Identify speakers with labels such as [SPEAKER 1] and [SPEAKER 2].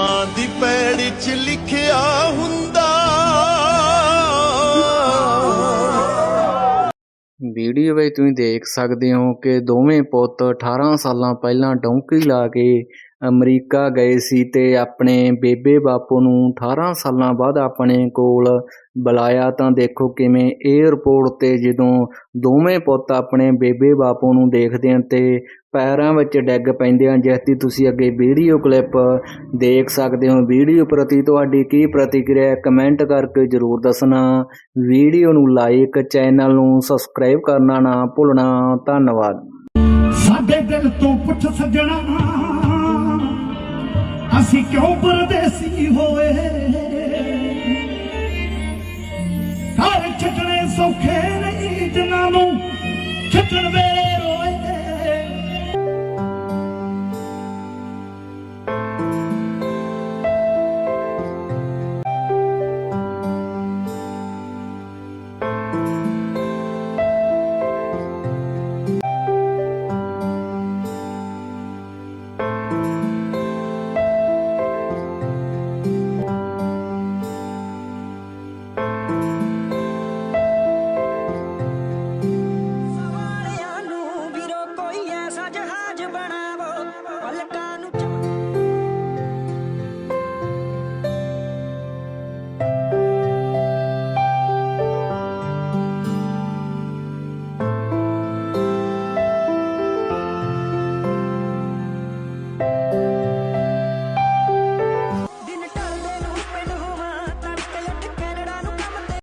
[SPEAKER 1] ਮਾਂ ਦੀ ਪੈੜੀ 'ਚ ਲਿਖਿਆ ਹੁੰਦਾ।
[SPEAKER 2] ਵੀਡੀਓ ਵਿੱਚ ਤੁਸੀਂ ਦੇਖ ਸਕਦੇ ਹੋ ਕਿ ਦੋਵੇਂ ਪੁੱਤ 18 ਸਾਲਾਂ ਪਹਿਲਾਂ ਡੌਂਕੀ ਲਾ ਕੇ ਅਮਰੀਕਾ ਗਏ ਸੀ ਅਤੇ ਆਪਣੇ ਬੇਬੇ ਬਾਪੂ ਨੂੰ 18 ਸਾਲਾਂ ਬਾਅਦ ਆਪਣੇ ਕੋਲ ਬੁਲਾਇਆ ਤਾਂ ਦੇਖੋ ਕਿਵੇਂ ਏਅਰਪੋਰਟ ਤੇ ਜਦੋਂ ਦੋਵੇਂ ਪੁੱਤ ਆਪਣੇ ਬੇਬੇ ਬਾਪੂ ਨੂੰ ਦੇਖਦੇ ਹਨ ਅਤੇ ਪੈਰਾਂ ਵਿੱਚ ਡਿੱਗ ਪੈਂਦੇ ਹਨ। ਜਿਸ ਦੀ ਤੁਸੀਂ ਅੱਗੇ ਵੀਡੀਓ ਕਲਿੱਪ ਦੇਖ ਸਕਦੇ ਹੋ। ਵੀਡੀਓ ਪ੍ਰਤੀ ਤੁਹਾਡੀ ਕੀ ਪ੍ਰਤੀਕਿਰਿਆ ਕਮੈਂਟ ਕਰਕੇ ਜਰੂਰ ਦੱਸਣਾ। ਵੀਡੀਓ ਨੂੰ ਲਾਈਕ ਚੈਨਲ ਨੂੰ ਸਬਸਕ੍ਰਾਈਬ ਕਰਨਾ ਨਾ ਭੁੱਲਣਾ। ਧੰਨਵਾਦ।
[SPEAKER 3] ਸਾਡੇ ਦਿਲ ਤੋਂ ਪੁੱਛ ਸੱਜਣਾ ਅਸੀਂ ਕਿਉਂ ਪਰਦੇਸੀ ਹੋਏ? ਘਰ ਛੱਡਣੇ ਸੌਖੇ ਨਹੀਂ ਜਿਨ੍ਹਾਂ ਨੂੰ ਛੱਡਣ ਵੇ ਬਣਾਵੋ। ਪਲਕਾਂ